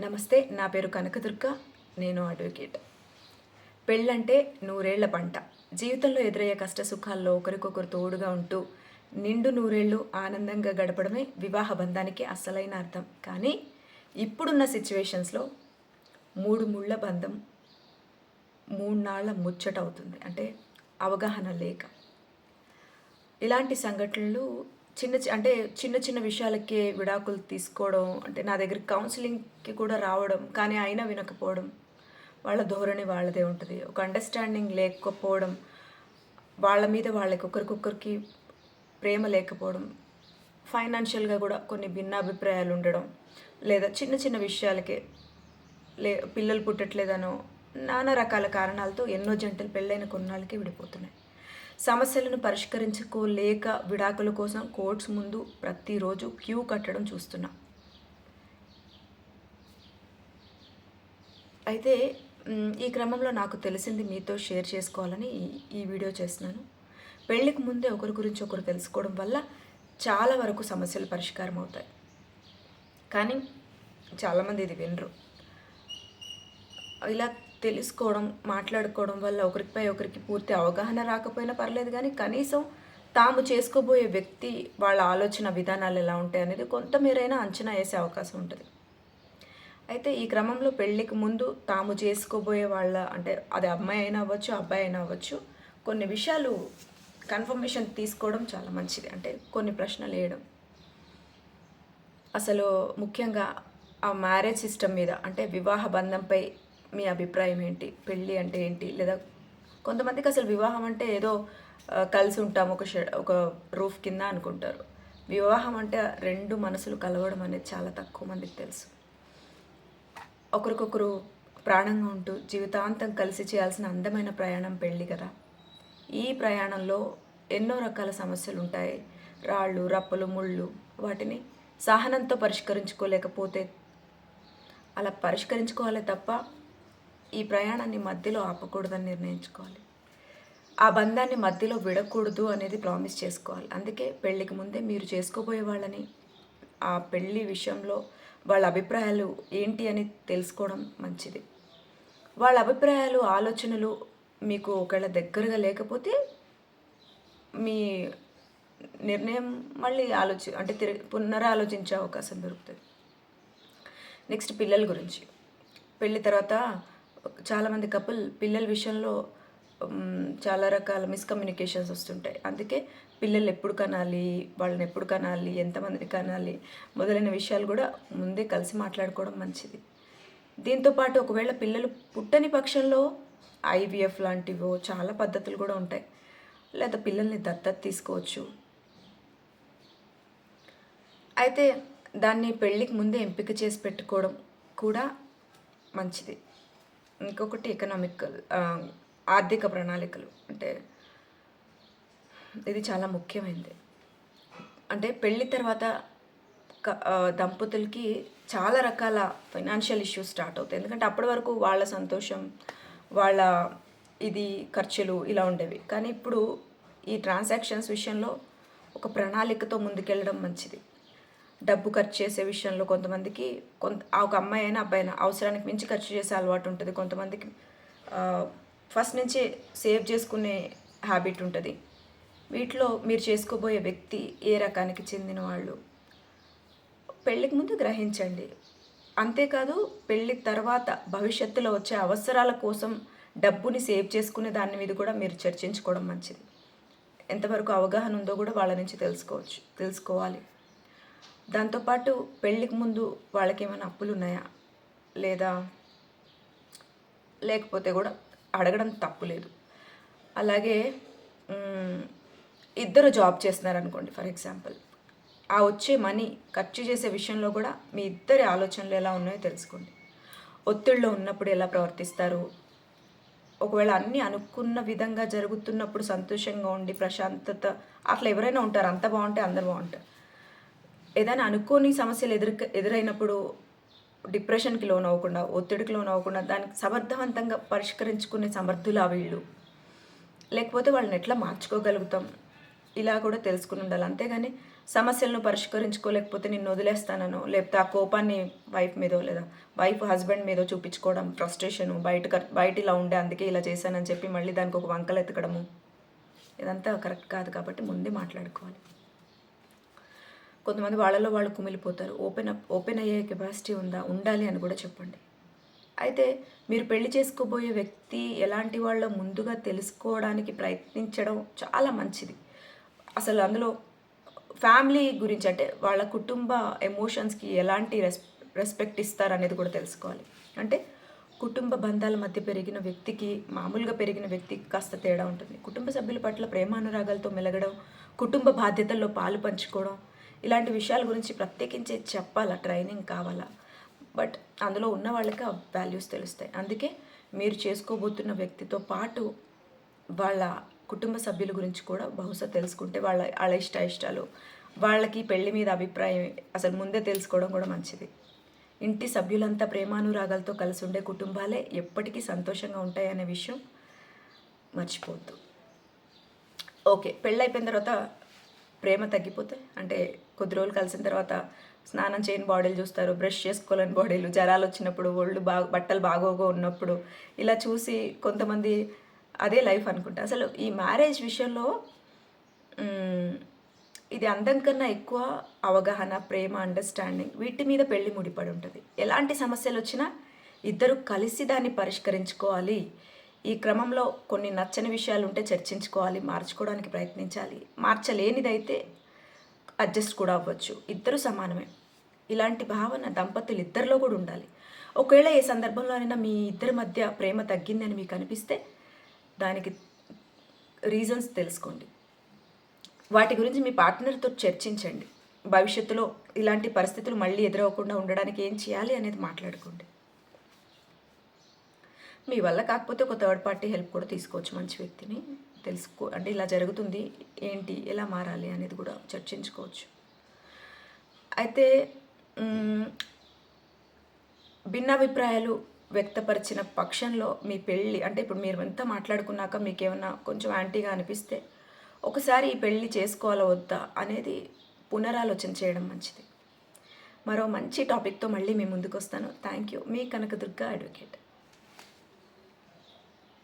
నమస్తే నా పేరు కనకదుర్గ నేను అడ్వకేట్. పెళ్ళంటే నూరేళ్ళ పంట. జీవితంలో ఎదురయ్యే కష్ట సుఖాల్లో ఒకరికొకరు తోడుగా ఉంటూ నిండు నూరేళ్ళు ఆనందంగా గడపడమే వివాహ బంధానికి అసలైన అర్థం. కానీ ఇప్పుడున్న సిచ్యువేషన్స్లో మూడు ముళ్ళ బంధం మూడు నాళ్ళ ముచ్చట అవుతుంది. అంటే అవగాహన లేక. ఇలాంటి సంఘటనలు చిన్న చి- అంటే చిన్న చిన్న విషయాలకే విడాకులు తీసుకోవడం అంటే నా దగ్గర కౌన్సిలింగ్కి కూడా రావడం కానీ అయినా వినకపోవడం వాళ్ళ ధోరణి వాళ్ళదే ఉంటుంది. ఒక అండర్స్టాండింగ్ లేకపోవడం వాళ్ళ మీద వాళ్ళకి ఒకరికొకరికి ప్రేమ లేకపోవడం ఫైనాన్షియల్గా కూడా కొన్ని భిన్నాభిప్రాయాలు ఉండడం లేదా చిన్న చిన్న విషయాలకే లే పిల్లలు పుట్టట్లేదనో నానా రకాల కారణాలతో ఎన్నో జంటలు పెళ్ళైన కొన్నాళ్ళకి విడిపోతున్నాయి. సమస్యలను పరిష్కరించుకోలేక విడాకుల కోసం కోర్ట్స్ ముందు ప్రతిరోజు క్యూ కట్టడం చూస్తున్నాం. అయితే ఈ క్రమంలో నాకు తెలిసింది మీతో షేర్ చేసుకోవాలని ఈ- ఈ వీడియో చేస్తున్నాను. పెళ్ళికి ముందే ఒకరి గురించి ఒకరు తెలుసుకోవడం వల్ల చాలా వరకు సమస్యలు పరిష్కారం అవుతాయి. కానీ చాలామంది ఇది వినరు. ఇలా తెలుసుకోవడం మాట్లాడుకోవడం వల్ల ఒకరిపై ఒకరికి పూర్తి అవగాహన రాకపోయినా పర్లేదు కానీ కనీసం తాము చేసుకోబోయే వ్యక్తి వాళ్ళ ఆలోచన విధానాలు ఎలా ఉంటాయి అనేది కొంతమేరైనా అంచనా వేసే అవకాశం ఉంటుంది. అయితే ఈ క్రమంలో పెళ్ళికి ముందు తాము చేసుకోబోయే వాళ్ళ అంటే అది అమ్మాయి అయినా అవ్వచ్చు అబ్బాయి అయినా అవ్వచ్చు కొన్ని విషయాలు కన్ఫర్మేషన్ తీసుకోవడం చాలా మంచిది. అంటే కొన్ని ప్రశ్నలు వేయడం. అసలు ముఖ్యంగా ఆ మ్యారేజ్ సిస్టమ్ మీద అంటే వివాహ బంధంపై మీ అభిప్రాయం ఏంటి? పెళ్ళి అంటే ఏంటి? లేదా కొంతమందికి అసలు వివాహం అంటే ఏదో కలిసి ఉంటాం ఒక షెడ్ ఒక రూఫ్ కింద అనుకుంటారు. వివాహం అంటే రెండు మనసులు కలవడం అనేది చాలా తక్కువ మందికి తెలుసు. ఒకరికొకరు ప్రాణంగా ఉంటూ జీవితాంతం కలిసి చేయాల్సిన అందమైన ప్రయాణం పెళ్ళి కదా. ఈ ప్రయాణంలో ఎన్నో రకాల సమస్యలు ఉంటాయి. రాళ్ళు రప్పలు ముళ్ళు వాటిని సహనంతో పరిష్కరించుకోలేకపోతే అలా పరిష్కరించుకోవాలి తప్ప ఈ ప్రయాణాన్ని మధ్యలో ఆపకూడదని నిర్ణయించుకోవాలి. ఆ బంధాన్ని మధ్యలో విడకూడదు అనేది ప్రామిస్ చేసుకోవాలి. అందుకే పెళ్ళికి ముందే మీరు చేసుకోబోయే వాళ్ళని ఆ పెళ్ళి విషయంలో వాళ్ళ అభిప్రాయాలు ఏంటి అని తెలుసుకోవడం మంచిది. వాళ్ళ అభిప్రాయాలు ఆలోచనలు మీకు ఒకవేళ దగ్గరగా లేకపోతే మీ నిర్ణయం మళ్ళీ ఆలోచి అంటే తిరిగి పునరాలోచించే అవకాశం దొరుకుతుంది. నెక్స్ట్ పిల్లల గురించి. పెళ్ళి తర్వాత చాలామంది కపుల్ పిల్లల విషయంలో చాలా రకాల మిస్కమ్యూనికేషన్స్ వస్తుంటాయి. అందుకే పిల్లలు ఎప్పుడు కనాలి వాళ్ళని ఎప్పుడు కనాలి ఎంతమందిని కనాలి మొదలైన విషయాలు కూడా ముందే కలిసి మాట్లాడుకోవడం మంచిది. దీంతోపాటు ఒకవేళ పిల్లలు పుట్టని పక్షంలో ఐవీఎఫ్ లాంటివో చాలా పద్ధతులు కూడా ఉంటాయి. లేదా పిల్లల్ని దత్తత తీసుకోవచ్చు. అయితే దాన్ని పెళ్ళికి ముందే ఎంపిక చేసి పెట్టుకోవడం కూడా మంచిది. ఇంకొకటి ఎకనామికల్ ఆర్థిక ప్రణాళికలు. అంటే ఇది చాలా ముఖ్యమైనది అంటే పెళ్ళి తర్వాత దంపతులకి చాలా రకాల ఫైనాన్షియల్ ఇష్యూస్ స్టార్ట్ అవుతాయి. ఎందుకంటే అప్పటి వరకు వాళ్ళ సంతోషం వాళ్ళ ఇది ఖర్చులు ఇలా ఉండేవి. కానీ ఇప్పుడు ఈ ట్రాన్సాక్షన్స్ విషయంలో ఒక ప్రణాళికతో ముందుకెళ్ళడం మంచిది. డబ్బు ఖర్చు చేసే విషయంలో కొంతమందికి కొంత ఒక అమ్మాయి అయినా అబ్బాయి అయినా అవసరానికి మించి ఖర్చు చేసే అలవాటు ఉంటుంది. కొంతమందికి ఫస్ట్ నుంచి సేవ్ చేసుకునే హ్యాబిట్ ఉంటుంది. వీటిలో మీరు చేసుకోబోయే వ్యక్తి ఏ రకానికి చెందిన వాళ్ళు? పెళ్ళికి ముందు గ్రహించండి. అంతేకాదు పెళ్ళి తర్వాత భవిష్యత్తులో వచ్చే అవసరాల కోసం డబ్బుని సేవ్ చేసుకునే దాని మీద కూడా మీరు చర్చించుకోవడం మంచిది. ఎంతవరకు అవగాహన ఉందో కూడా వాళ్ళ నుంచి తెలుసుకోవచ్చు తెలుసుకోవాలి. దాంతోపాటు పెళ్ళికి ముందు వాళ్ళకి ఏమైనా అప్పులు ఉన్నాయా లేదా? లేకపోతే కూడా అడగడం తప్పు లేదు. అలాగే ఇద్దరు జాబ్ చేస్తున్నారు అనుకోండి ఫర్ ఎగ్జాంపుల్. ఆ వచ్చే మనీ ఖర్చు చేసే విషయంలో కూడా మీ ఇద్దరి ఆలోచనలు ఎలా ఉన్నాయో తెలుసుకోండి. ఒత్తిడిలో ఉన్నప్పుడు ఎలా ప్రవర్తిస్తారు? ఒకవేళ అన్నీ అనుకున్న విధంగా జరుగుతున్నప్పుడు సంతోషంగా ఉండి ప్రశాంతత అట్లా ఎవరైనా ఉంటారు? అంత బాగుంటే అందరు బాగుంటారు. ఏదైనా అనుకోని సమస్యలు ఎదురు ఎదురైనప్పుడు డిప్రెషన్కి లోన్ అవ్వకుండా ఒత్తిడికి లోన్ అవ్వకుండా దానికి సమర్థవంతంగా పరిష్కరించుకునే సమర్థులా వీళ్ళు. లేకపోతే వాళ్ళని ఎట్లా మార్చుకోగలుగుతాం? ఇలా కూడా తెలుసుకుని ఉండాలి. అంతేగాని సమస్యలను పరిష్కరించుకోలేకపోతే నిన్ను వదిలేస్తానను లేకపోతే ఆ కోపాన్ని వైఫ్ మీదో లేదా వైఫ్ హస్బెండ్ మీదో చూపించుకోవడం ఫ్రస్ట్రేషన్ బయట బయట ఇలా ఉండే అందుకే ఇలా చేశానని చెప్పి మళ్ళీ దానికి ఒక వంకలు ఎతకడము ఇదంతా కరెక్ట్ కాదు కాబట్టి ముందే మాట్లాడుకోవాలి. కొంతమంది వాళ్ళలో వాళ్ళు కుమిలిపోతారు. ఓపెన్ అప్ ఓపెన్ అయ్యే కెపాసిటీ ఉందా? ఉండాలి అని కూడా చెప్పండి. అయితే మీరు పెళ్ళి చేసుకోబోయే వ్యక్తి ఎలాంటి వాళ్ళో ముందుగా తెలుసుకోవడానికి ప్రయత్నించడం చాలా మంచిది. అసలు అందులో ఫ్యామిలీ గురించి అంటే వాళ్ళ కుటుంబ ఎమోషన్స్కి ఎలాంటి రెస్ రెస్పెక్ట్ ఇస్తారనేది కూడా తెలుసుకోవాలి. అంటే కుటుంబ బంధాల మధ్య పెరిగిన వ్యక్తికి మామూలుగా పెరిగిన వ్యక్తికి కాస్త తేడా ఉంటుంది. కుటుంబ సభ్యుల పట్ల ప్రేమానురాగాలతో మెలగడం కుటుంబ బాధ్యతల్లో పాలు పంచుకోవడం ఇలాంటి విషయాల గురించి ప్రత్యేకించి చెప్పాలా? ట్రైనింగ్ కావాలా? బట్ అందులో ఉన్న వాళ్ళకి ఆ వాల్యూస్ తెలుస్తాయి. అందుకే మీరు చేసుకోబోతున్న వ్యక్తితో పాటు వాళ్ళ కుటుంబ సభ్యుల గురించి కూడా బహుశా తెలుసుకుంటే వాళ్ళ వాళ్ళ ఇష్ట ఇష్టాలు వాళ్ళకి పెళ్ళి మీద అభిప్రాయం అసలు ముందే తెలుసుకోవడం కూడా మంచిది. ఇంటి సభ్యులంతా ప్రేమానురాగాలతో కలిసి ఉండే కుటుంబాలే ఎప్పటికీ సంతోషంగా ఉంటాయనే విషయం మర్చిపోవద్దు. ఓకే పెళ్ళైపోయిన తర్వాత ప్రేమ తగ్గిపోతే అంటే కొద్ది రోజులు కలిసిన తర్వాత స్నానం చేయని బాడీలు చూస్తారు బ్రష్ చేసుకోలేని బాడీలు జ్వరాలు వచ్చినప్పుడు ఒళ్ళు బాగా బట్టలు బాగోగా ఉన్నప్పుడు ఇలా చూసి కొంతమంది అదే లైఫ్ అనుకుంటా. అసలు ఈ మ్యారేజ్ విషయంలో ఇది అందం కన్నా ఎక్కువ అవగాహన ప్రేమ అండర్స్టాండింగ్ వీటి మీద పెళ్ళి ముడిపడి ఉంటుంది. ఎలాంటి సమస్యలు వచ్చినా ఇద్దరు కలిసి దాన్ని పరిష్కరించుకోవాలి. ఈ క్రమంలో కొన్ని నచ్చని విషయాలు ఉంటే చర్చించుకోవాలి మార్చుకోవడానికి ప్రయత్నించాలి. మార్చలేనిదైతే అడ్జస్ట్ కూడా అవ్వచ్చు. ఇద్దరు సమానమే. ఇలాంటి భావన దంపతులు ఇద్దరిలో కూడా ఉండాలి. ఒకవేళ ఏ సందర్భంలోనైనా మీ ఇద్దరి మధ్య ప్రేమ తగ్గిందని మీకు అనిపిస్తే దానికి రీజన్స్ తెలుసుకోండి. వాటి గురించి మీ పార్ట్నర్తో చర్చించండి. భవిష్యత్తులో ఇలాంటి పరిస్థితులు మళ్ళీ ఎదురవ్వకుండా ఉండడానికి ఏం చేయాలి అనేది మాట్లాడుకోండి. మీ వల్ల కాకపోతే ఒక థర్డ్ పార్టీ హెల్ప్ కూడా తీసుకోవచ్చు మంచి వ్యక్తిని. తెలుసుకో అంటే ఇలా జరుగుతుంది ఏంటి ఎలా మారాలి అనేది కూడా చర్చించుకోవచ్చు. అయితే భిన్నాభిప్రాయాలు వ్యక్తపరిచిన పక్షంలో మీ పెళ్ళి అంటే ఇప్పుడు మీరు ఎంత మాట్లాడుకున్నాక మీకు ఏమన్నా కొంచెం యాంటీగా అనిపిస్తే ఒకసారి ఈ పెళ్ళి చేసుకోవాలా వద్దా అనేది పునరాలోచన చేయడం మంచిది. మరో మంచి టాపిక్తో మళ్ళీ మీ ముందుకు వస్తాను థ్యాంక్ యూ మీ కనకదుర్గ అడ్వకేట్.